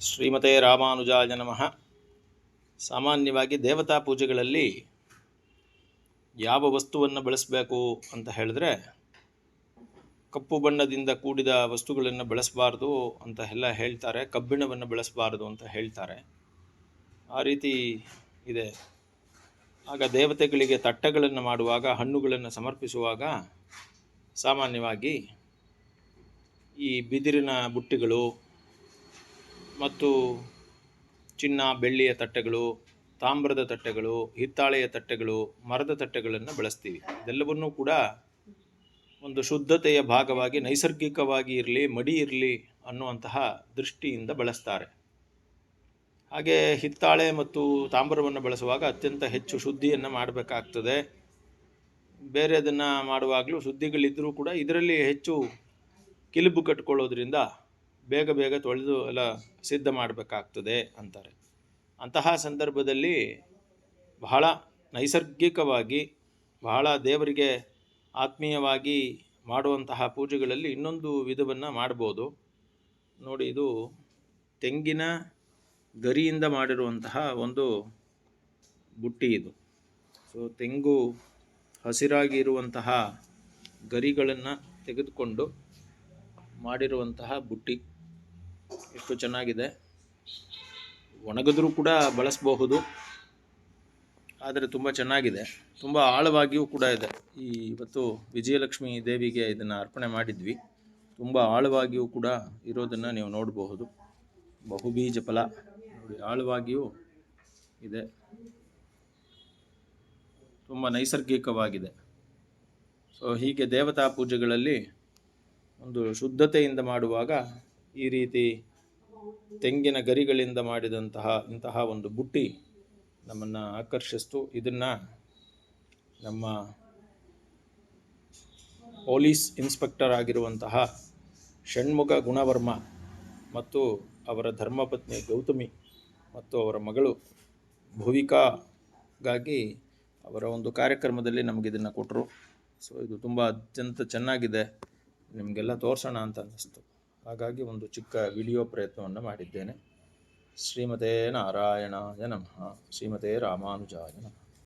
ಶ್ರೀಮತೆ ರಾಮಾನುಜಾಯ ನಮಃ. ಸಾಮಾನ್ಯವಾಗಿ ದೇವತಾ ಪೂಜೆಗಳಲ್ಲಿ ಯಾವ ವಸ್ತುವನ್ನು ಬಳಸಬೇಕು ಅಂತ ಹೇಳಿದ್ರೆ, ಕಪ್ಪು ಬಣ್ಣದಿಂದ ಕೂಡಿದ ವಸ್ತುಗಳನ್ನು ಬಳಸಬಾರ್ದು ಅಂತ ಎಲ್ಲ ಹೇಳ್ತಾರೆ, ಕಬ್ಬಿಣವನ್ನು ಬಳಸಬಾರ್ದು ಅಂತ ಹೇಳ್ತಾರೆ. ಆ ರೀತಿ ಇದೆ. ಆಗ ದೇವತೆಗಳಿಗೆ ತಟ್ಟೆಗಳನ್ನು ಮಾಡುವಾಗ, ಹಣ್ಣುಗಳನ್ನು ಸಮರ್ಪಿಸುವಾಗ ಸಾಮಾನ್ಯವಾಗಿ ಈ ಬಿದಿರಿನ ಬುಟ್ಟಿಗಳು ಮತ್ತು ಚಿನ್ನ, ಬೆಳ್ಳಿಯ ತಟ್ಟೆಗಳು, ತಾಮ್ರದ ತಟ್ಟೆಗಳು, ಹಿತ್ತಾಳೆಯ ತಟ್ಟೆಗಳು, ಮರದ ತಟ್ಟೆಗಳನ್ನು ಬಳಸ್ತೀವಿ. ಇದೆಲ್ಲವನ್ನೂ ಕೂಡ ಒಂದು ಶುದ್ಧತೆಯ ಭಾಗವಾಗಿ, ನೈಸರ್ಗಿಕವಾಗಿ ಇರಲಿ, ಮಡಿ ಇರಲಿ ಅನ್ನುವಂತಹ ದೃಷ್ಟಿಯಿಂದ ಬಳಸ್ತಾರೆ. ಹಾಗೆ ಹಿತ್ತಾಳೆ ಮತ್ತು ತಾಮ್ರವನ್ನು ಬಳಸುವಾಗ ಅತ್ಯಂತ ಹೆಚ್ಚು ಶುದ್ಧಿಯನ್ನು ಮಾಡಬೇಕಾಗ್ತದೆ. ಬೇರೆದನ್ನು ಮಾಡುವಾಗಲೂ ಶುದ್ಧಿಗಳಿದ್ದರೂ ಕೂಡ ಇದರಲ್ಲಿ ಹೆಚ್ಚು ಕಿಲುಬು ಕಟ್ಕೊಳ್ಳೋದ್ರಿಂದ ಬೇಗ ಬೇಗ ತೊಳೆದು ಎಲ್ಲ ಸಿದ್ಧ ಮಾಡಬೇಕಾಗ್ತದೆ ಅಂತಾರೆ. ಅಂತಹ ಸಂದರ್ಭದಲ್ಲಿ ಬಹಳ ನೈಸರ್ಗಿಕವಾಗಿ, ಬಹಳ ದೇವರಿಗೆ ಆತ್ಮೀಯವಾಗಿ ಮಾಡುವಂತಹ ಪೂಜೆಗಳಲ್ಲಿ ಇನ್ನೊಂದು ವಿಧವನ್ನು ಮಾಡ್ಬೋದು. ನೋಡಿ, ಇದು ತೆಂಗಿನ ಗರಿಯಿಂದ ಮಾಡಿರುವಂತಹ ಒಂದು ಬುಟ್ಟಿ ಇದು. ಸೊ ತೆಂಗು ಹಸಿರಾಗಿ ಇರುವಂತಹ ಗರಿಗಳನ್ನು ತೆಗೆದುಕೊಂಡು ಮಾಡಿರುವಂತಹ ಬುಟ್ಟಿ. ಎಷ್ಟು ಚೆನ್ನಾಗಿದೆ. ಒಣಗಿದ್ರೂ ಕೂಡ ಬಳಸಬಹುದು. ಆದರೆ ತುಂಬ ಚೆನ್ನಾಗಿದೆ. ತುಂಬ ಆಳವಾಗಿಯೂ ಕೂಡ ಇದೆ. ಈ ಇವತ್ತು ವಿಜಯಲಕ್ಷ್ಮಿ ದೇವಿಗೆ ಇದನ್ನು ಅರ್ಪಣೆ ಮಾಡಿದ್ವಿ. ತುಂಬ ಆಳವಾಗಿಯೂ ಕೂಡ ಇರೋದನ್ನು ನೀವು ನೋಡಬಹುದು. ಬಹುಬೀಜ ಫಲ. ನೋಡಿ, ಆಳವಾಗಿಯೂ ಇದೆ. ತುಂಬ ನೈಸರ್ಗಿಕವಾಗಿದೆ. ಸೊ, ಹೀಗೆ ದೇವತಾ ಪೂಜೆಗಳಲ್ಲಿ ಒಂದು ಶುದ್ಧತೆಯಿಂದ ಮಾಡುವಾಗ ಈ ರೀತಿ ತೆಂಗಿನ ಗರಿಗಳಿಂದ ಮಾಡಿದಂತಹ ಇಂತಹ ಒಂದು ಬುಟ್ಟಿ ನಮ್ಮನ್ನು ಆಕರ್ಷಿಸ್ತು. ಇದನ್ನು ನಮ್ಮ ಪೊಲೀಸ್ ಇನ್ಸ್ಪೆಕ್ಟರ್ ಆಗಿರುವಂತಹ ಷಣ್ಮುಖ ಗುಣವರ್ಮ ಮತ್ತು ಅವರ ಧರ್ಮಪತ್ನಿ ಗೌತಮಿ ಮತ್ತು ಅವರ ಮಗಳು ಭುವಿಕಾಗಾಗಿ ಅವರ ಒಂದು ಕಾರ್ಯಕ್ರಮದಲ್ಲಿ ನಮಗೆ ಇದನ್ನು ಕೊಟ್ಟರು ಸೊ ಇದು ತುಂಬ ಅತ್ಯಂತ ಚೆನ್ನಾಗಿದೆ. ನಿಮಗೆಲ್ಲ ತೋರಿಸೋಣ ಅಂತ ಅನ್ನಿಸ್ತು. ಹಾಗಾಗಿ ಒಂದು ಚಿಕ್ಕ ವಿಡಿಯೋ ಪ್ರಯತ್ನವನ್ನು ಮಾಡಿದ್ದೇನೆ. ಶ್ರೀಮತೇ ನಾರಾಯಣಾಯ ನಮಃ. ಶ್ರೀಮತೇ ರಾಮಾನುಜಾಯ ನಮಃ.